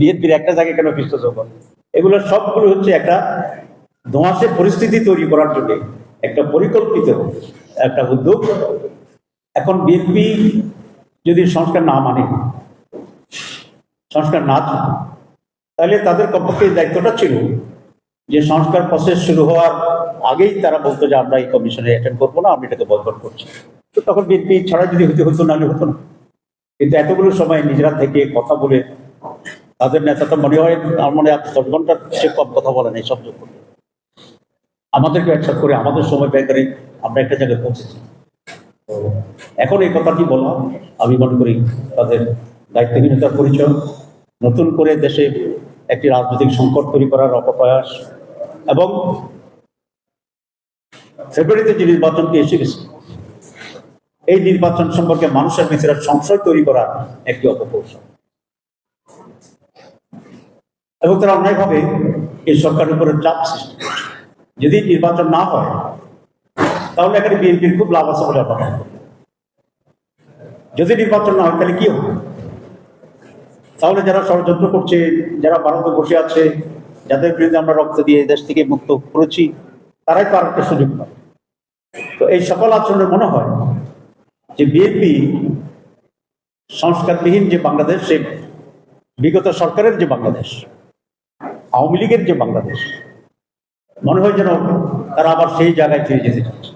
বিএনপির একটা জায়গায় কেন সফর এগুলো সবগুলো হচ্ছে একটা ধোঁয়াশে পরিস্থিতি তৈরি করার জন্য একটা পরিকল্পিত, একটা উদ্যোগ। এখন বিএনপি যদি সংস্কার না মানে সংস্কার না থাকে, তাহলে তাদের কমপক্ষে দায়িত্বটা ছিল যে সংস্কার প্রসেস শুরু হওয়ার আগেই তারা বলতো যে আমরা এই কমিশনে অ্যাটেন্ড করব না, আমি এটাকে বয়কট করছি। তো তখন বিএনপি ছাড়া যদি হতে হতো নাহলে হতো না। কিন্তু এতগুলো সময় নিজেরা থেকে কথা বলে তাদের নেতা তো মনে হয় আমার মনে হয় দশ ঘণ্টার সে কম কথা বলেন এই সব যোগ করতে আমাদেরকে একসাথ করে, আমাদের সময় ব্যয় করে আমরা একটা জায়গায় পৌঁছেছি। এখন এই কথাটি বলা আমি মনে করি তাদের দায়িত্বহীনতার পরিচয়, নতুন করে দেশে একটি রাজনৈতিক সংকট তৈরি করার অপপ্রয়াস এবং ফেব্রুয়ারিতে যে নির্বাচনটি এসে গেছে, এই নির্বাচন সম্পর্কে মানুষের ভিতরে সংশয় তৈরি করার একটি অপকৌশল। এবং তারা অন্যায়ভাবে এই সরকারের উপরে চাপ সৃষ্টি। যদি নির্বাচন না হয়, তাহলে এখানে বিএনপির খুব লাভ আছে বলে করি। যদি নির্বাচন না হয়, তাহলে কি হবে তাহলে যারা ষড়যন্ত্র করছে, যারা ভারতে বসে আছে, যাদের বিরুদ্ধে আমরা রক্ত দিয়ে দেশ থেকে মুক্ত করেছি, তারাই তো আর একটা সুযোগ পাবে তো এই সকল আচরণে মনে হয় যে বিএনপি সংস্কারবিহীন যে বাংলাদেশ সে বিগত সরকারের যে বাংলাদেশ আওয়ামী লীগের যে বাংলাদেশ মনে হয় যেন তারা আবার সেই জায়গায় ফিরে যেতে চাচ্ছে।